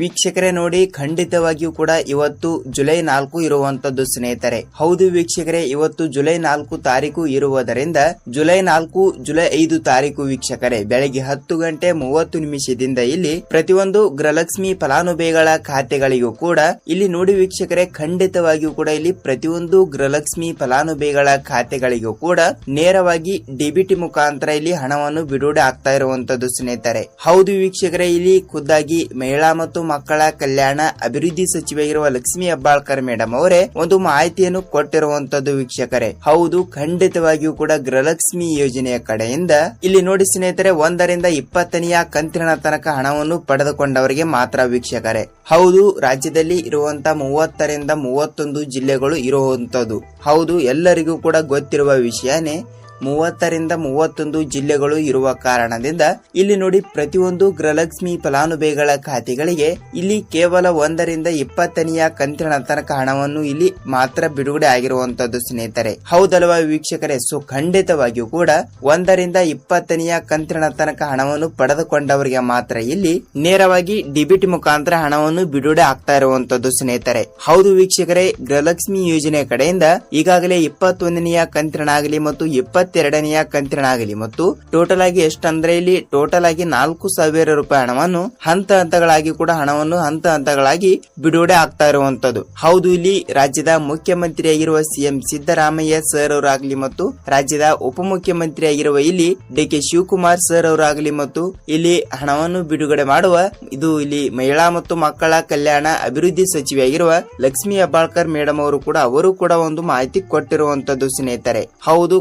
ವೀಕ್ಷಕರೇ ನೋಡಿ, ಖಂಡಿತವಾಗಿಯೂ ಕೂಡ ಇವತ್ತು ಜುಲೈ ನಾಲ್ಕು ಇರುವಂತದ್ದು ಸ್ನೇಹಿತರೆ. ಹೌದು ವೀಕ್ಷಕರೇ, ಇವತ್ತು ಜುಲೈ ನಾಲ್ಕು ತಾರೀಕು ಇರುವುದರಿಂದ, ಜುಲೈ ನಾಲ್ಕು, ಜುಲೈ ಐದು ತಾರೀಕು ವೀಕ್ಷಕರೇ, ಬೆಳಗ್ಗೆ ಹತ್ತು ಗಂಟೆ ಮೂವತ್ತು ನಿಮಿಷದಿಂದ ಇಲ್ಲಿ ಪ್ರತಿಯೊಂದು ಗೃಹಲಕ್ಷ್ಮಿ ಫಲಾನುಭವಿಗಳ ಖಾತೆಗಳಿಗೂ ಕೂಡ ಇಲ್ಲಿ ನೋಡಿ ವೀಕ್ಷಕರೇ, ಖಂಡಿತವಾಗಿಯೂ ಕೂಡ ಇಲ್ಲಿ ಪ್ರತಿಯೊಂದು ಗೃಹಲಕ್ಷ್ಮಿ ಫಲಾನುಭವಿಗಳ ಖಾತೆಗಳಿಗೂ ಕೂಡ ನೇರವಾಗಿ ಡಿಬಿಟಿ ಮುಖಾಂತರ ಇಲ್ಲಿ ಹಣವನ್ನು ಬಿಡುಗಡೆ ಆಗ್ತಾ ಇರುವಂತದ್ದು ಸ್ನೇಹಿತರೆ. ಹೌದು ವೀಕ್ಷಕರೇ, ಇಲ್ಲಿ ಖುದ್ದಾಗಿ ಮಹಿಳಾ ಮತ್ತು ಮಕ್ಕಳ ಕಲ್ಯಾಣ, ಅಭಿವೃದ್ಧಿ ಸಚಿವೆಯಾಗಿರುವ ಲಕ್ಷ್ಮಿ ಹೆಬ್ಬಾಳ್ಕರ್ ಮೇಡಮ್ ಅವರೇ ಒಂದು ಮಾಹಿತಿಯನ್ನು ಕೊಟ್ಟಿರುವಂತದ್ದು ವೀಕ್ಷಕರೇ. ಹೌದು, ಖಂಡಿತವಾಗಿಯೂ ಕೂಡ ಗೃಹಲಕ್ಷ್ಮಿ ಯೋಜನೆಯ ಕಡೆಯಿಂದ ಇಲ್ಲಿ ನೋಡಿ ಸ್ನೇಹಿತರೆ, ಒಂದರಿಂದ ಇಪ್ಪತ್ತನೆಯ ಕಂತಿನ ತನಕ ಹಣವನ್ನು ಪಡೆದುಕೊಂಡವರಿಗೆ ಮಾತ್ರ ವೀಕ್ಷಕರೇ. ಹೌದು, ರಾಜ್ಯದಲ್ಲಿ ಇರುವಂತ ಮೂವತ್ತರಿಂದ ಮೂವತ್ತೊಂದು ಜಿಲ್ಲೆಗಳು ಇರುವಂತದ್ದು. ಹೌದು, ಎಲ್ಲರಿಗೂ ಕೂಡ ಗೊತ್ತಿರುವ ವಿಷಯನೇ ಮೂವತ್ತರಿಂದ ಮೂವತ್ತೊಂದು ಜಿಲ್ಲೆಗಳು ಇರುವ ಕಾರಣದಿಂದ ಇಲ್ಲಿ ನೋಡಿ ಪ್ರತಿಯೊಂದು ಗೃಹಲಕ್ಷ್ಮಿ ಫಲಾನುಭವಿಗಳ ಖಾತೆಗಳಿಗೆ ಇಲ್ಲಿ ಕೇವಲ ಒಂದರಿಂದ ಇಪ್ಪತ್ತನೆಯ ಕಂತಿನ ತನಕ ಹಣವನ್ನು ಇಲ್ಲಿ ಮಾತ್ರ ಬಿಡುಗಡೆ ಆಗಿರುವಂತದ್ದು ಸ್ನೇಹಿತರೆ. ಹೌದಲ್ವ ವೀಕ್ಷಕರೇ? ಸೊ ಖಂಡಿತವಾಗಿಯೂ ಕೂಡ ಒಂದರಿಂದ ಇಪ್ಪತ್ತನೆಯ ಕಂತಿನ ತನಕ ಹಣವನ್ನು ಪಡೆದುಕೊಂಡವರಿಗೆ ಮಾತ್ರ ಇಲ್ಲಿ ನೇರವಾಗಿ ಡಿಬಿಟ್ ಮುಖಾಂತರ ಹಣವನ್ನು ಬಿಡುಗಡೆ ಆಗ್ತಾ ಇರುವಂತದ್ದು ಸ್ನೇಹಿತರೆ. ಹೌದು ವೀಕ್ಷಕರೇ, ಗೃಹಲಕ್ಷ್ಮಿ ಯೋಜನೆ ಕಡೆಯಿಂದ ಈಗಾಗಲೇ ಇಪ್ಪತ್ತೊಂದನೆಯ ಕಂತಿನ ಆಗಲಿ ಮತ್ತು ಇಪ್ಪತ್ತೆರಡನೆಯ ಕಂತಿನಾಗಲಿ ಮತ್ತು ಟೋಟಲ್ ಆಗಿ ಎಷ್ಟಂದ್ರೆ ಇಲ್ಲಿ ಟೋಟಲ್ ಆಗಿ ನಾಲ್ಕು ಸಾವಿರ ರೂಪಾಯಿ ಹಣವನ್ನು ಹಂತ ಹಂತಗಳಾಗಿ ಕೂಡ ಹಣವನ್ನು ಹಂತ ಹಂತಗಳಾಗಿ ಬಿಡುಗಡೆ ಆಗ್ತಾ ಇರುವಂತದ್ದು. ಹೌದು, ಇಲ್ಲಿ ರಾಜ್ಯದ ಮುಖ್ಯಮಂತ್ರಿಯಾಗಿರುವ ಸಿಎಂ ಸಿದ್ದರಾಮಯ್ಯ ಸರ್ ಅವರಾಗಲಿ ಮತ್ತು ರಾಜ್ಯದ ಉಪಮುಖ್ಯಮಂತ್ರಿಯಾಗಿರುವ ಇಲ್ಲಿ ಡಿ ಕೆ ಶಿವಕುಮಾರ್ ಸರ್ ಅವರಾಗಲಿ ಮತ್ತು ಇಲ್ಲಿ ಹಣವನ್ನು ಬಿಡುಗಡೆ ಮಾಡುವ ಇದು ಇಲ್ಲಿ ಮಹಿಳಾ ಮತ್ತು ಮಕ್ಕಳ ಕಲ್ಯಾಣ ಅಭಿವೃದ್ಧಿ ಸಚಿವೆಯಾಗಿರುವ ಲಕ್ಷ್ಮಿ ಅಬ್ಬಾಳ್ಕರ್ ಮೇಡಮ್ ಅವರು ಕೂಡ ಅವರು ಕೂಡ ಒಂದು ಮಾಹಿತಿ ಕೊಟ್ಟಿರುವಂತದ್ದು ಸ್ನೇಹಿತರೆ. ಹೌದು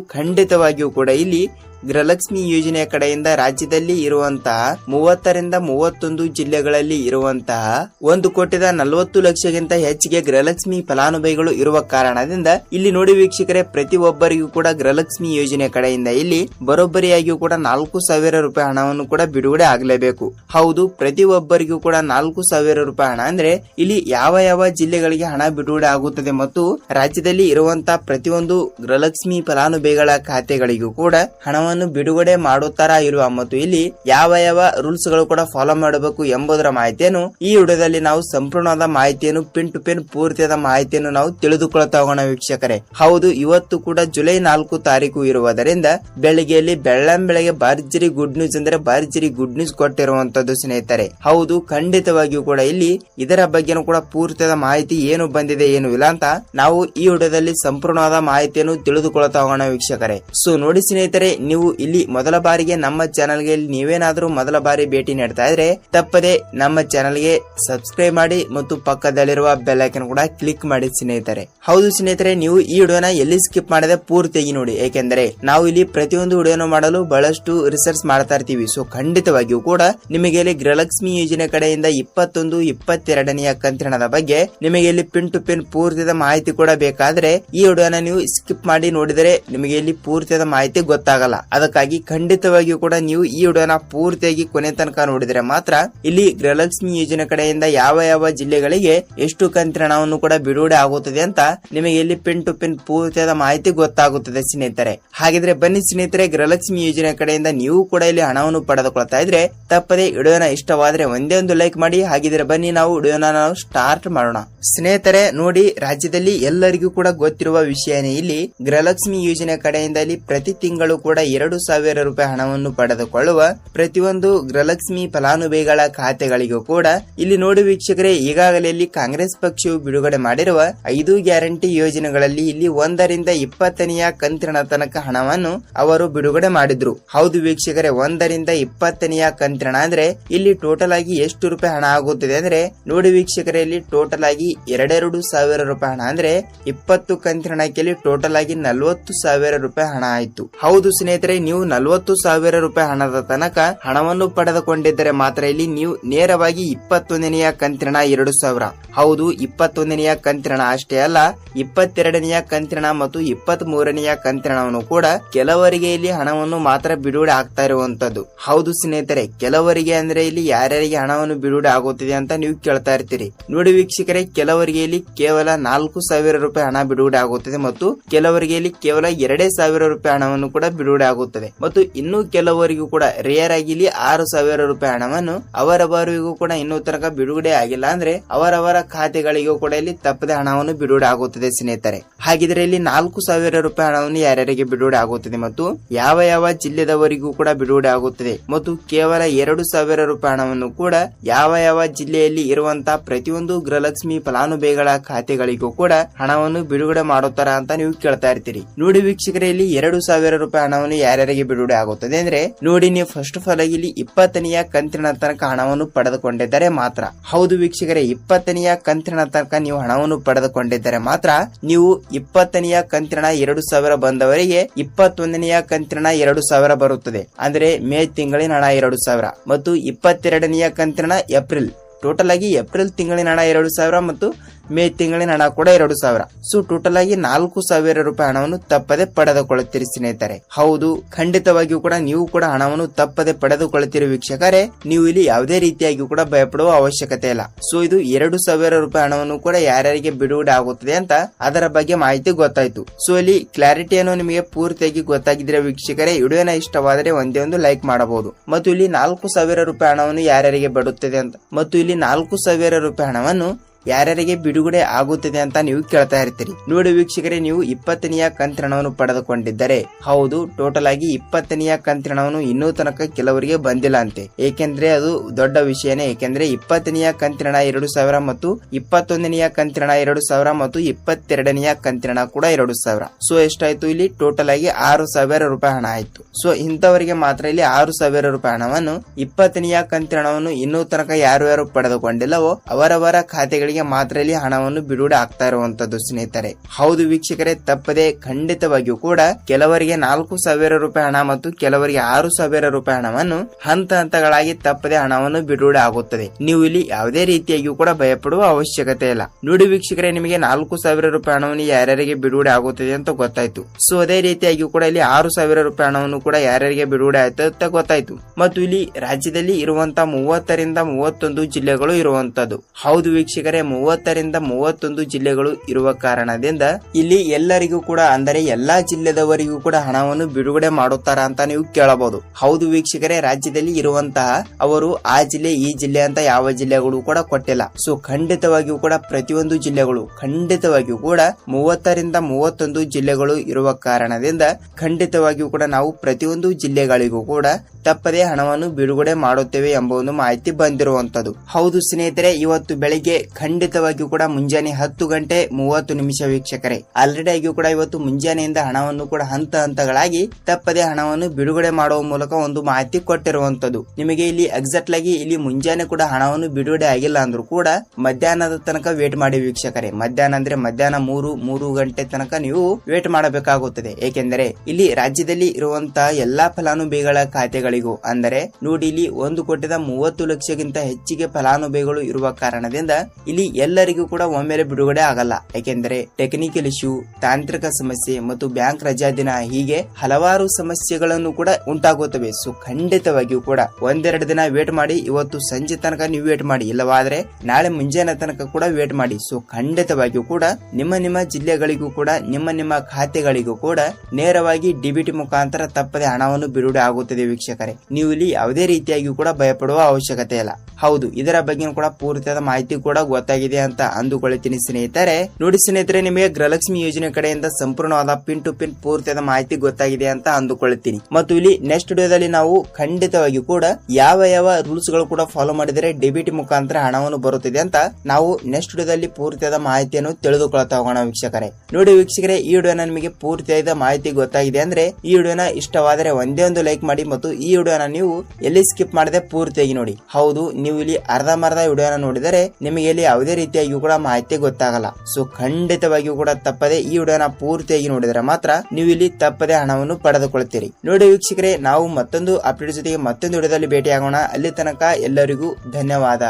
ಖಂಡಿತವಾಗಿಯೂ ಕೂಡ ಇಲ್ಲಿ ಗೃಹಲಕ್ಷ್ಮಿ ಯೋಜನೆಯ ಕಡೆಯಿಂದ ರಾಜ್ಯದಲ್ಲಿ ಇರುವಂತಹ ಮೂವತ್ತರಿಂದ ಮೂವತ್ತೊಂದು ಜಿಲ್ಲೆಗಳಲ್ಲಿ ಇರುವಂತಹ ಒಂದು ಕೋಟಿದ ನಲವತ್ತು ಲಕ್ಷಕ್ಕಿಂತ ಹೆಚ್ಚಿಗೆ ಗೃಹಲಕ್ಷ್ಮಿ ಫಲಾನುಭವಿಗಳು ಇರುವ ಕಾರಣದಿಂದ ಇಲ್ಲಿ ನೋಡಿ ವೀಕ್ಷಕರೇ, ಪ್ರತಿ ಒಬ್ಬರಿಗೂ ಕೂಡ ಗೃಹಲಕ್ಷ್ಮಿ ಯೋಜನೆ ಕಡೆಯಿಂದ ಇಲ್ಲಿ ಬರೋಬ್ಬರಿಯಾಗಿಯೂ ಕೂಡ ನಾಲ್ಕು ಸಾವಿರ ರೂಪಾಯಿ ಹಣವನ್ನು ಕೂಡ ಬಿಡುಗಡೆ ಆಗಲೇಬೇಕು. ಹೌದು, ಪ್ರತಿ ಒಬ್ಬರಿಗೂ ಕೂಡ ನಾಲ್ಕು ಸಾವಿರ ರೂಪಾಯಿ ಹಣ ಅಂದ್ರೆ ಇಲ್ಲಿ ಯಾವ ಯಾವ ಜಿಲ್ಲೆಗಳಿಗೆ ಹಣ ಬಿಡುಗಡೆ ಆಗುತ್ತದೆ ಮತ್ತು ರಾಜ್ಯದಲ್ಲಿ ಇರುವಂತಹ ಪ್ರತಿಯೊಂದು ಗೃಹಲಕ್ಷ್ಮಿ ಫಲಾನುಭವಿಗಳ ಖಾತೆಗಳಿಗೂ ಕೂಡ ಹಣವನ್ನು ಬಿಡುಗಡೆ ಮಾಡುತ್ತಾರಾ ಇಲ್ವಾ ಮತ್ತು ಇಲ್ಲಿ ಯಾವ ಯಾವ ರೂಲ್ಸ್ಗಳು ಕೂಡ ಫಾಲೋ ಮಾಡಬೇಕು ಎಂಬುದರ ಮಾಹಿತಿಯನ್ನು ಈ ವಿಡಿಯೋದಲ್ಲಿ ನಾವು ಸಂಪೂರ್ಣವಾದ ಮಾಹಿತಿಯನ್ನು ಪಿನ್ ಟು ಪಿನ್ ಪೂರ್ತಿಯಾದ ಮಾಹಿತಿಯನ್ನು ನಾವು ತಿಳಿದುಕೊಳ್ಳುತ್ತಾ ಹೋಗೋಣ ವೀಕ್ಷಕರೇ. ಹೌದು, ಇವತ್ತು ಕೂಡ ಜುಲೈ ನಾಲ್ಕು ತಾರೀಕು ಇರುವುದರಿಂದ ಬೆಳಿಗ್ಗೆಯಲ್ಲಿ ಬೆಳ್ಳಂ ಬೆಳಗ್ಗೆ ಭರ್ಜರಿ ಗುಡ್ ನ್ಯೂಸ್ ಅಂದ್ರೆ ಭರ್ಜರಿ ಗುಡ್ ನ್ಯೂಸ್ ಕೊಟ್ಟಿರುವಂತದ್ದು ಸ್ನೇಹಿತರೆ. ಹೌದು, ಖಂಡಿತವಾಗಿಯೂ ಕೂಡ ಇಲ್ಲಿ ಇದರ ಬಗ್ಗೆನೂ ಕೂಡ ಪೂರ್ತಿಯಾದ ಮಾಹಿತಿ ಏನು ಬಂದಿದೆ ಏನು ಇಲ್ಲ ಅಂತ ನಾವು ಈ ವಿಡಿಯೋದಲ್ಲಿ ಸಂಪೂರ್ಣವಾದ ಮಾಹಿತಿಯನ್ನು ತಿಳಿದುಕೊಳ್ಳುತ್ತಾ ಹೋಗೋಣ ವೀಕ್ಷಕರೇ. ಸೊ ನೋಡಿ ಸ್ನೇಹಿತರೆ, ನೀವು ಇಲ್ಲಿ ಮೊದಲ ಬಾರಿಗೆ ನಮ್ಮ ಚಾನಲ್ಗೆ ನೀವೇನಾದರೂ ಮೊದಲ ಬಾರಿ ಭೇಟಿ ನೀಡ್ತಾ ಇದ್ರೆ ತಪ್ಪದೆ ನಮ್ಮ ಚಾನಲ್ಗೆ ಸಬ್ಸ್ಕ್ರೈಬ್ ಮಾಡಿ ಮತ್ತು ಪಕ್ಕದಲ್ಲಿರುವ ಬೆಲ್ ಐಕನ್ ಕೂಡ ಕ್ಲಿಕ್ ಮಾಡಿ ಸ್ನೇಹಿತರೆ. ಹೌದು ಸ್ನೇಹಿತರೆ, ನೀವು ಈ ವಿಡಿಯೋನ ಎಲ್ಲಿ ಸ್ಕಿಪ್ ಮಾಡದೆ ಪೂರ್ತಿಯಾಗಿ ನೋಡಿ. ಏಕೆಂದರೆ ನಾವು ಇಲ್ಲಿ ಪ್ರತಿಯೊಂದು ವಿಡಿಯೋನ ಮಾಡಲು ಬಹಳಷ್ಟು ರಿಸರ್ಚ್ ಮಾಡ್ತಾ ಇರ್ತೀವಿ. ಸೊ ಖಂಡಿತವಾಗಿಯೂ ಕೂಡ ನಿಮಗೆ ಇಲ್ಲಿ ಗೃಹಲಕ್ಷ್ಮಿ ಯೋಜನೆ ಕಡೆಯಿಂದ ಇಪ್ಪತ್ತೊಂದು, ಇಪ್ಪತ್ತೆರಡನೆಯ ಕಂತಿನದ ಬಗ್ಗೆ ನಿಮಗೆ ಇಲ್ಲಿ ಪಿನ್ ಟು ಪಿನ್ ಪೂರ್ತಿಯಾದ ಮಾಹಿತಿ ಕೂಡ ಬೇಕಾದ್ರೆ ಈ ವಿಡಿಯೋನ ನೀವು ಸ್ಕಿಪ್ ಮಾಡಿ ನೋಡಿದರೆ ನಿಮಗೆ ಇಲ್ಲಿ ಪೂರ್ತಿಯಾದ ಮಾಹಿತಿ ಗೊತ್ತಾಗಲ್ಲ. ಅದಕ್ಕಾಗಿ ಖಂಡಿತವಾಗಿಯೂ ಕೂಡ ನೀವು ಈ ವಿಡಿಯೋನ ಪೂರ್ತಿಯಾಗಿ ಕೊನೆ ತನಕ ನೋಡಿದರೆ ಮಾತ್ರ ಇಲ್ಲಿ ಗೃಹಲಕ್ಷ್ಮಿ ಯೋಜನೆ ಕಡೆಯಿಂದ ಯಾವ ಯಾವ ಜಿಲ್ಲೆಗಳಿಗೆ ಎಷ್ಟು ಕಂತಿನ ಹಣವನ್ನು ಕೂಡ ಬಿಡುಗಡೆ ಆಗುತ್ತದೆ ಅಂತ ನಿಮಗೆ ಇಲ್ಲಿ ಪಿನ್ ಟು ಪಿನ್ ಪೂರ್ತಿಯಾದ ಮಾಹಿತಿ ಗೊತ್ತಾಗುತ್ತದೆ ಸ್ನೇಹಿತರೆ. ಹಾಗಿದ್ರೆ ಬನ್ನಿ ಸ್ನೇಹಿತರೆ, ಗೃಹಲಕ್ಷ್ಮಿ ಯೋಜನೆ ಕಡೆಯಿಂದ ನೀವು ಕೂಡ ಇಲ್ಲಿ ಹಣವನ್ನು ಪಡೆದುಕೊಳ್ತಾ ಇದ್ರೆ ತಪ್ಪದೆ ವಿಡಿಯೋನ ಇಷ್ಟವಾದ್ರೆ ಒಂದೇ ಒಂದು ಲೈಕ್ ಮಾಡಿ. ಹಾಗಿದ್ರೆ ಬನ್ನಿ ನಾವು ವಿಡಿಯೋನ ನಾವು ಸ್ಟಾರ್ಟ್ ಮಾಡೋಣ. ಸ್ನೇಹಿತರೆ, ನೋಡಿ ರಾಜ್ಯದಲ್ಲಿ ಎಲ್ಲರಿಗೂ ಕೂಡ ಗೊತ್ತಿರುವ ವಿಷಯನೇ ಇಲ್ಲಿ ಗೃಹಲಕ್ಷ್ಮಿ ಯೋಜನೆ ಕಡೆಯಿಂದ ಇಲ್ಲಿ ಪ್ರತಿ ತಿಂಗಳು ಕೂಡ ಎರಡು ಸಾವಿರ ರೂಪಾಯಿ ಹಣವನ್ನು ಪಡೆದುಕೊಳ್ಳುವ ಪ್ರತಿಯೊಂದು ಗೃಹಲಕ್ಷ್ಮಿ ಫಲಾನುಭವಿಗಳ ಖಾತೆಗಳಿಗೂ ಕೂಡ ಇಲ್ಲಿ ನೋಡಿ ವೀಕ್ಷಕರೇ, ಈಗಾಗಲೇ ಇಲ್ಲಿ ಕಾಂಗ್ರೆಸ್ ಪಕ್ಷವು ಬಿಡುಗಡೆ ಮಾಡಿರುವ ಐದು ಗ್ಯಾರಂಟಿ ಯೋಜನೆಗಳಲ್ಲಿ ಇಲ್ಲಿ ಒಂದರಿಂದ ಇಪ್ಪತ್ತನೆಯ ಕಂತಿನ ತನಕ ಹಣವನ್ನು ಅವರು ಬಿಡುಗಡೆ ಮಾಡಿದ್ರು. ಹೌದು ವೀಕ್ಷಕರೇ, ಒಂದರಿಂದ ಇಪ್ಪತ್ತನೆಯ ಕಂತಿನ ಅಂದ್ರೆ ಇಲ್ಲಿ ಟೋಟಲ್ ಆಗಿ ಎಷ್ಟು ರೂಪಾಯಿ ಹಣ ಆಗುತ್ತಿದೆ ಅಂದ್ರೆ ನೋಡಿ ವೀಕ್ಷಕರೇ, ಇಲ್ಲಿ ಟೋಟಲ್ ಆಗಿ ಎರಡೆರಡು ಸಾವಿರ ರೂಪಾಯಿ ಹಣ ಅಂದ್ರೆ ಇಪ್ಪತ್ತು ಕಂತಿನ ಟೋಟಲ್ ಆಗಿ ನಲ್ವತ್ತು ಸಾವಿರ ರೂಪಾಯಿ ಹಣ ಆಯ್ತು. ಹೌದು ಸ್ನೇಹಿತರೆ ನೀವು ನಲವತ್ತು ಸಾವಿರ ರೂಪಾಯಿ ಹಣದ ತನಕ ಹಣವನ್ನು ಪಡೆದುಕೊಂಡಿದ್ದರೆ ಮಾತ್ರ ಇಲ್ಲಿ ನೀವು ನೇರವಾಗಿ ಇಪ್ಪತ್ತೊಂದನೆಯ ಕಂತಿನ ಎರಡು ಸಾವಿರ. ಹೌದು, ಇಪ್ಪತ್ತೊಂದನೆಯ ಕಂತಿನ ಅಷ್ಟೇ ಅಲ್ಲ, ಇಪ್ಪತ್ತೆರಡನೆಯ ಕಂತಿನ ಮತ್ತು ಇಪ್ಪತ್ತ್ ಮೂರನೆಯ ಕಂತಿನವನ್ನು ಕೂಡ ಕೆಲವರಿಗೆ ಇಲ್ಲಿ ಹಣವನ್ನು ಮಾತ್ರ ಬಿಡುಗಡೆ ಆಗ್ತಾ ಇರುವಂತದ್ದು. ಹೌದು ಸ್ನೇಹಿತರೆ, ಕೆಲವರಿಗೆ ಅಂದ್ರೆ ಇಲ್ಲಿ ಯಾರ್ಯಾರಿಗೆ ಹಣವನ್ನು ಬಿಡುಗಡೆ ಆಗುತ್ತಿದೆ ಅಂತ ನೀವು ಕೇಳ್ತಾ ಇರ್ತೀರಿ. ನೋಡಿ ವೀಕ್ಷಕರೇ, ಕೆಲವರಿಗೆ ಇಲ್ಲಿ ಕೇವಲ ನಾಲ್ಕು ಸಾವಿರ ರೂಪಾಯಿ ಹಣ ಬಿಡುಗಡೆ ಆಗುತ್ತದೆ ಮತ್ತು ಕೆಲವರಿಗೆ ಇಲ್ಲಿ ಕೇವಲ ಎರಡೇ ಸಾವಿರ ರೂಪಾಯಿ ಹಣವನ್ನು ಕೂಡ ಬಿಡುಗಡೆ ಆಗುತ್ತದೆ. ಮತ್ತು ಇನ್ನು ಕೆಲವರಿಗೂ ಕೂಡ ರೇರ್ ಆಗಿ ಆರು ಸಾವಿರ ರೂಪಾಯಿ ಹಣವನ್ನು ಅವರವರಿಗೂ ಕೂಡ ಇನ್ನೂ ತನಕ ಬಿಡುಗಡೆ ಆಗಿಲ್ಲ ಅಂದ್ರೆ ಅವರವರ ಖಾತೆಗಳಿಗೂ ಕೂಡ ಇಲ್ಲಿ ತಪ್ಪದೆ ಹಣವನ್ನು ಬಿಡುಗಡೆ ಆಗುತ್ತದೆ ಸ್ನೇಹಿತರೆ. ಹಾಗಿದ್ರೆ ಇಲ್ಲಿ ನಾಲ್ಕು ಸಾವಿರ ರೂಪಾಯಿ ಹಣವನ್ನು ಯಾರ್ಯಾರಿಗೆ ಬಿಡುಗಡೆ ಆಗುತ್ತದೆ ಮತ್ತು ಯಾವ ಯಾವ ಜಿಲ್ಲೆದವರಿಗೂ ಕೂಡ ಬಿಡುಗಡೆ ಆಗುತ್ತದೆ ಮತ್ತು ಕೇವಲ ಎರಡು ಸಾವಿರ ರೂಪಾಯಿ ಹಣವನ್ನು ಕೂಡ ಯಾವ ಯಾವ ಜಿಲ್ಲೆಯಲ್ಲಿ ಇರುವಂತಹ ಪ್ರತಿಯೊಂದು ಗೃಹಲಕ್ಷ್ಮಿ ಫಲಾನುಭವಿಗಳ ಖಾತೆಗಳಿಗೂ ಕೂಡ ಹಣವನ್ನು ಬಿಡುಗಡೆ ಮಾಡುತ್ತಾರ ಅಂತ ನೀವು ಕೇಳ್ತಾ ಇರ್ತೀರಿ. ನೋಡಿ ವೀಕ್ಷಕರೇ, ಇಲ್ಲಿ ಎರಡು ಸಾವಿರ ರೂಪಾಯಿ ಹಣವನ್ನು ಯಾರ್ಯಾರಿಗೆ ಬಿಡುಗಡೆ ಆಗುತ್ತದೆ ಅಂದ್ರೆ ನೋಡಿ ನೀವು ಫಸ್ಟ್ ಆಫ್ ಆಲ್ ಆಗಿ ಇಲ್ಲಿ ಇಪ್ಪತ್ತನೆಯ ಕಂತಿನ ತನಕ ಹಣವನ್ನು ಪಡೆದುಕೊಂಡಿದ್ದರೆ ಮಾತ್ರ. ಹೌದು ವೀಕ್ಷಕರೇ, ಇಪ್ಪತ್ತನೆಯ ಕಂತಿನ ತನಕ ನೀವು ಹಣವನ್ನು ಪಡೆದುಕೊಂಡಿದ್ದರೆ ಮಾತ್ರ ನೀವು ಇಪ್ಪತ್ತನೆಯ ಕಂತಿನ ಎರಡು ಸಾವಿರ ಬಂದವರಿಗೆ ಇಪ್ಪತ್ತೊಂದನೆಯ ಕಂತಿನ ಎರಡು ಸಾವಿರ ಬರುತ್ತದೆ. ಅಂದ್ರೆ ಮೇ ತಿಂಗಳಿನ ಹಣ ಎರಡು ಸಾವಿರ ಮತ್ತು ಇಪ್ಪತ್ತೆರಡನೆಯ ಕಂತಿನ ಏಪ್ರಿಲ್. ಟೋಟಲ್ ಆಗಿ ಏಪ್ರಿಲ್ ತಿಂಗಳಿನ ಹಣ ಎರಡು ಸಾವಿರ ಮತ್ತು ಮೇ ತಿಂಗಳಿನ ಹಣ ಕೂಡ ಎರಡು ಸಾವಿರ. ಸೊ ಟೋಟಲ್ ಆಗಿ ನಾಲ್ಕು ಸಾವಿರ ರೂಪಾಯಿ ಹಣವನ್ನು ತಪ್ಪದೆ ಪಡೆದುಕೊಳ್ಳುತ್ತೀರಿ ಸ್ನೇಹಿತರೆ. ಹೌದು, ಖಂಡಿತವಾಗಿಯೂ ಕೂಡ ನೀವು ಕೂಡ ಹಣವನ್ನು ತಪ್ಪದೆ ಪಡೆದುಕೊಳ್ಳುತ್ತೀರಿ ವೀಕ್ಷಕರೇ. ನೀವು ಇಲ್ಲಿ ಯಾವುದೇ ರೀತಿಯಾಗಿ ಕೂಡ ಭಯಪಡುವ ಅವಶ್ಯಕತೆ ಇಲ್ಲ. ಸೊ ಇದು ಎರಡು ಸಾವಿರ ರೂಪಾಯಿ ಹಣವನ್ನು ಕೂಡ ಯಾರ್ಯಾರಿಗೆ ಬಿಡುಗಡೆ ಆಗುತ್ತದೆ ಅಂತ ಅದರ ಬಗ್ಗೆ ಮಾಹಿತಿ ಗೊತ್ತಾಯ್ತು. ಸೊ ಇಲ್ಲಿ ಕ್ಲಾರಿಟಿಯನ್ನು ನಿಮಗೆ ಪೂರ್ತಿಯಾಗಿ ಗೊತ್ತಾಗಿದ್ರೆ ವೀಕ್ಷಕರೇ, ವಿಡಿಯೋನ ಇಷ್ಟವಾದರೆ ಒಂದೇ ಒಂದು ಲೈಕ್ ಮಾಡಬಹುದು. ಮತ್ತು ಇಲ್ಲಿ ನಾಲ್ಕು ಸಾವಿರ ರೂಪಾಯಿ ಹಣವನ್ನು ಯಾರ್ಯಾರಿಗೆ ಬಿಡುತ್ತದೆ ಅಂತ. ಮತ್ತು ಇಲ್ಲಿ ನಾಲ್ಕು ಸಾವಿರ ರೂಪಾಯಿ ಹಣವನ್ನು ಯಾರ್ಯಾರಿಗೆ ಬಿಡುಗಡೆ ಆಗುತ್ತದೆ ಅಂತ ನೀವು ಕೇಳ್ತಾ ಇರ್ತೀರಿ. ನೋಡಿ ವೀಕ್ಷಕರೇ, ನೀವು ಇಪ್ಪತ್ತನೆಯ ಕಂತಿನವನ್ನು ಪಡೆದುಕೊಂಡಿದ್ದರೆ ಹೌದು ಟೋಟಲ್ ಆಗಿ ಇಪ್ಪತ್ತನೆಯ ಕಂತಿನವನ್ನು ಇನ್ನೂ ತನಕ ಕೆಲವರಿಗೆ ಬಂದಿಲ್ಲ ಅಂತೆ. ಏಕೆಂದ್ರೆ ಅದು ದೊಡ್ಡ ವಿಷಯನೇ. ಏಕೆಂದ್ರೆ ಇಪ್ಪತ್ತನೆಯ ಕಂತಿನ ಎರಡು ಸಾವಿರ ಮತ್ತು ಇಪ್ಪತ್ತೊಂದನೆಯ ಕಂತಿನ ಎರಡು ಸಾವಿರ ಮತ್ತು ಇಪ್ಪತ್ತೆರಡನೆಯ ಕಂತಿನ ಕೂಡ ಎರಡು ಸಾವಿರ. ಸೊ ಎಷ್ಟಾಯ್ತು ಇಲ್ಲಿ? ಟೋಟಲ್ ಆಗಿ ಆರು ಸಾವಿರ ರೂಪಾಯಿ ಹಣ ಆಯ್ತು. ಸೊ ಇಂಥವರಿಗೆ ಮಾತ್ರ ಇಲ್ಲಿ ಆರು ಸಾವಿರ ರೂಪಾಯಿ ಹಣವನ್ನು, ಇಪ್ಪತ್ತನೆಯ ಕಂತಿನವನ್ನು ಇನ್ನೂ ತನಕ ಯಾರು ಯಾರು ಪಡೆದುಕೊಂಡಿಲ್ಲವೋ ಅವರವರ ಖಾತೆಗಳಿಗೆ ಮಾತ್ರ ಇಲ್ಲಿ ಹಣವನ್ನು ಬಿಡುಗಡೆ ಆಗ್ತಾ ಇರುವಂತದ್ದು ಸ್ನೇಹಿತರೆ. ಹೌದು ವೀಕ್ಷಕರೇ, ತಪ್ಪದೆ ಖಂಡಿತವಾಗಿಯೂ ಕೂಡ ಕೆಲವರಿಗೆ ನಾಲ್ಕು ಸಾವಿರ ರೂಪಾಯಿ ಹಣ ಮತ್ತು ಕೆಲವರಿಗೆ ಆರು ಸಾವಿರ ರೂಪಾಯಿ ಹಣವನ್ನು ಹಂತ ಹಂತಗಳಾಗಿ ತಪ್ಪದೆ ಹಣವನ್ನು ಬಿಡುಗಡೆ ಆಗುತ್ತದೆ. ನೀವು ಇಲ್ಲಿ ಯಾವುದೇ ರೀತಿಯಾಗಿಯೂ ಕೂಡ ಭಯಪಡುವ ಅವಶ್ಯಕತೆ ಇಲ್ಲ. ನೋಡಿ ವೀಕ್ಷಕರೇ, ನಿಮಗೆ ನಾಲ್ಕು ಸಾವಿರ ರೂಪಾಯಿ ಹಣವನ್ನು ಯಾರ್ಯಾರಿಗೆ ಬಿಡುಗಡೆ ಆಗುತ್ತದೆ ಅಂತ ಗೊತ್ತಾಯ್ತು. ಸೊ, ಅದೇ ರೀತಿಯಾಗಿಯೂ ಕೂಡ ಇಲ್ಲಿ ಆರು ಸಾವಿರ ರೂಪಾಯಿ ಹಣವನ್ನು ಕೂಡ ಯಾರ್ಯಾರಿಗೆ ಬಿಡುಗಡೆ ಆಯ್ತು ಅಂತ ಗೊತ್ತಾಯ್ತು. ಮತ್ತು ಇಲ್ಲಿ ರಾಜ್ಯದಲ್ಲಿ ಇರುವಂತಹ ಮೂವತ್ತರಿಂದ ಮೂವತ್ತೊಂದು ಜಿಲ್ಲೆಗಳು ಇರುವಂತದ್ದು ಹೌದು ವೀಕ್ಷಕರೇ ಮೂವತ್ತರಿಂದ ಮೂವತ್ತೊಂದು ಜಿಲ್ಲೆಗಳು ಇರುವ ಕಾರಣದಿಂದ ಇಲ್ಲಿ ಎಲ್ಲರಿಗೂ ಕೂಡ, ಅಂದರೆ ಎಲ್ಲಾ ಜಿಲ್ಲೆದವರಿಗೂ ಕೂಡ ಹಣವನ್ನು ಬಿಡುಗಡೆ ಮಾಡುತ್ತಾರ ಅಂತ ನೀವು ಕೇಳಬಹುದು. ಹೌದು ವೀಕ್ಷಕರೇ, ರಾಜ್ಯದಲ್ಲಿ ಇರುವಂತಹ ಅವರು ಆ ಜಿಲ್ಲೆ, ಈ ಜಿಲ್ಲೆ ಅಂತ ಯಾವ ಜಿಲ್ಲೆಗಳು ಕೂಡ ಕೊಟ್ಟಿಲ್ಲ. ಸೊ ಖಂಡಿತವಾಗಿಯೂ ಕೂಡ ಪ್ರತಿಯೊಂದು ಜಿಲ್ಲೆಗಳು, ಖಂಡಿತವಾಗಿಯೂ ಕೂಡ ಮೂವತ್ತರಿಂದ ಮೂವತ್ತೊಂದು ಜಿಲ್ಲೆಗಳು ಇರುವ ಕಾರಣದಿಂದ ಖಂಡಿತವಾಗಿಯೂ ಕೂಡ ನಾವು ಪ್ರತಿಯೊಂದು ಜಿಲ್ಲೆಗಳಿಗೂ ಕೂಡ ತಪ್ಪದೇ ಹಣವನ್ನು ಬಿಡುಗಡೆ ಮಾಡುತ್ತೇವೆ ಎಂಬ ಒಂದು ಮಾಹಿತಿ ಬಂದಿರುವಂತದ್ದು ಹೌದು ಸ್ನೇಹಿತರೆ, ಇವತ್ತು ಬೆಳಿಗ್ಗೆ ಖಂಡಿತವಾಗಿಯೂ ಕೂಡ ಮುಂಜಾನೆ ಹತ್ತು ಗಂಟೆ ಮೂವತ್ತು ನಿಮಿಷ ವೀಕ್ಷಕರೇ. ಆಲ್ರೆಡಿ ಆಗಿಯೂ ಕೂಡ ಇವತ್ತು ಮುಂಜಾನೆಯಿಂದ ಹಣವನ್ನು ಕೂಡ ಹಂತ ಹಂತಗಳಾಗಿ ತಪ್ಪದೆ ಹಣವನ್ನು ಬಿಡುಗಡೆ ಮಾಡುವ ಮೂಲಕ ಒಂದು ಮಾಹಿತಿ ಕೊಟ್ಟಿರುವಂತದ್ದು. ನಿಮಗೆ ಇಲ್ಲಿ ಎಕ್ಸಾಕ್ಟ್ ಆಗಿ ಇಲ್ಲಿ ಮುಂಜಾನೆ ಕೂಡ ಹಣವನ್ನು ಬಿಡುಗಡೆ ಆಗಿಲ್ಲ ಅಂದ್ರೂ ಕೂಡ ಮಧ್ಯಾಹ್ನದ ತನಕ ವೇಟ್ ಮಾಡಿ ವೀಕ್ಷಕರೇ. ಮಧ್ಯಾಹ್ನ ಅಂದ್ರೆ ಮಧ್ಯಾಹ್ನ ಮೂರು ಮೂರು ಗಂಟೆ ತನಕ ನೀವು ವೇಟ್ ಮಾಡಬೇಕಾಗುತ್ತದೆ. ಏಕೆಂದರೆ ಇಲ್ಲಿ ರಾಜ್ಯದಲ್ಲಿ ಇರುವಂತಹ ಎಲ್ಲಾ ಫಲಾನುಭವಿಗಳ ಖಾತೆಗಳಿಗೂ ಅಂದರೆ ನೋಡಿ ಇಲ್ಲಿ ಒಂದು ಕೋಟಿದ ಮೂವತ್ತು ಲಕ್ಷಕ್ಕಿಂತ ಹೆಚ್ಚಿಗೆ ಫಲಾನುಭವಿಗಳು ಇರುವ ಕಾರಣದಿಂದ ಇಲ್ಲಿ ಎಲ್ಲರಿಗೂ ಕೂಡ ಒಮ್ಮೆಲೆ ಬಿಡುಗಡೆ ಆಗಲ್ಲ. ಯಾಕೆಂದರೆ ಟೆಕ್ನಿಕಲ್ ಇಶ್ಯೂ ತಾಂತ್ರಿಕ ಸಮಸ್ಯೆ ಮತ್ತು ಬ್ಯಾಂಕ್ ರಜಾ ದಿನ ಹೀಗೆ ಹಲವಾರು ಸಮಸ್ಯೆಗಳನ್ನು ಕೂಡ ಉಂಟಾಗುತ್ತವೆ. ಸೊ ಖಂಡಿತವಾಗಿಯೂ ಕೂಡ ಒಂದೆರಡು ದಿನ ವೇಟ್ ಮಾಡಿ, ಇವತ್ತು ಸಂಜೆ ತನಕ ನೀವು ವೇಟ್ ಮಾಡಿ. ಇಲ್ಲವಾದ್ರೆ ನಾಳೆ ಮುಂಜಾನೆ ತನಕ ಕೂಡ ವೇಟ್ ಮಾಡಿ. ಸೊ ಖಂಡಿತವಾಗಿಯೂ ಕೂಡ ನಿಮ್ಮ ನಿಮ್ಮ ಜಿಲ್ಲೆಗಳಿಗೂ ಕೂಡ, ನಿಮ್ಮ ನಿಮ್ಮ ಖಾತೆಗಳಿಗೂ ಕೂಡ ನೇರವಾಗಿ ಡಿಬಿಟಿ ಮುಖಾಂತರ ತಪ್ಪದೆ ಹಣವನ್ನು ಬಿಡುಗಡೆ ಆಗುತ್ತದೆ ವೀಕ್ಷಕರೇ. ನೀವು ಇಲ್ಲಿ ಯಾವುದೇ ರೀತಿಯಾಗಿ ಕೂಡ ಭಯಪಡುವ ಅವಶ್ಯಕತೆ ಇಲ್ಲ. ಹೌದು, ಇದರ ಬಗ್ಗೆ ಕೂಡ ಪೂರ್ತಿಯಾದ ಮಾಹಿತಿ ಕೂಡ ಗೊತ್ತಾಗಿದೆ ಅಂತ ಅಂದುಕೊಳ್ಳುತ್ತೀನಿ ಸ್ನೇಹಿತರೆ. ನೋಡಿ ಸ್ನೇಹಿತರೆ, ನಿಮಗೆ ಗೃಹಲಕ್ಷ್ಮಿ ಯೋಜನೆ ಕಡೆಯಿಂದ ಸಂಪೂರ್ಣವಾದ ಪಿನ್ ಟು ಪಿನ್ ಪೂರ್ತಿಯಾದ ಮಾಹಿತಿ ಗೊತ್ತಾಗಿದೆ ಅಂತ ಅಂದುಕೊಳ್ಳುತ್ತೀನಿ. ಮತ್ತು ಇಲ್ಲಿ ನೆಕ್ಸ್ಟ್ ವಿಡಿಯೋದಲ್ಲಿ ನಾವು ಖಂಡಿತವಾಗಿ ಕೂಡ ಯಾವ ಯಾವ ರೂಲ್ಸ್ಗಳು ಕೂಡ ಫಾಲೋ ಮಾಡಿದರೆ ಡೆಬಿಟ್ ಮುಖಾಂತರ ಹಣವನ್ನು ಬರುತ್ತಿದೆ ಅಂತ ನಾವು ನೆಕ್ಸ್ಟ್ ವಿಡಿಯೋದಲ್ಲಿ ಪೂರ್ತಿಯಾದ ಮಾಹಿತಿಯನ್ನು ತಿಳಿದುಕೊಳ್ತಾ ಹೋಗೋಣ ವೀಕ್ಷಕರೇ. ನೋಡಿ ವೀಕ್ಷಕರೇ, ಈ ವಿಡಿಯೋನ ನಿಮಗೆ ಪೂರ್ತಿಯಾದ ಮಾಹಿತಿ ಗೊತ್ತಾಗಿದೆ ಅಂದ್ರೆ ಈ ವಿಡಿಯೋನ ಇಷ್ಟವಾದರೆ ಒಂದೇ ಒಂದು ಲೈಕ್ ಮಾಡಿ ಮತ್ತು ಈ ವಿಡಿಯೋನ ನೀವು ಎಲ್ಲಿ ಸ್ಕಿಪ್ ಮಾಡದೆ ಪೂರ್ತಿಯಾಗಿ ನೋಡಿ. ಹೌದು, ನೀವು ಇಲ್ಲಿ ಅರ್ಧ ಮರ್ಧ ವಿಡಿಯೋನ ನೋಡಿದರೆ ನಿಮಗೆ ಇಲ್ಲಿ ಯಾವುದೇ ರೀತಿಯಾಗಿಯೂ ಕೂಡ ಮಾಹಿತಿ ಗೊತ್ತಾಗಲ್ಲ. ಸೊ ಖಂಡಿತವಾಗಿಯೂ ಕೂಡ ತಪ್ಪದೆ ಈ ವಿಡಿಯೋನ ಪೂರ್ತಿಯಾಗಿ ನೋಡಿದ್ರೆ ಮಾತ್ರ ನೀವು ಇಲ್ಲಿ ತಪ್ಪದೆ ಹಣವನ್ನು ಪಡೆದುಕೊಳ್ತೀರಿ ನೋಡಿ ವೀಕ್ಷಕರೇ, ನಾವು ಮತ್ತೊಂದು ಅಪ್ಡೇಟ್ ಜೊತೆಗೆ ಮತ್ತೊಂದು ವಿಡಿಯೋದಲ್ಲಿ ಭೇಟಿಯಾಗೋಣ. ಅಲ್ಲಿ ತನಕ ಎಲ್ಲರಿಗೂ ಧನ್ಯವಾದ.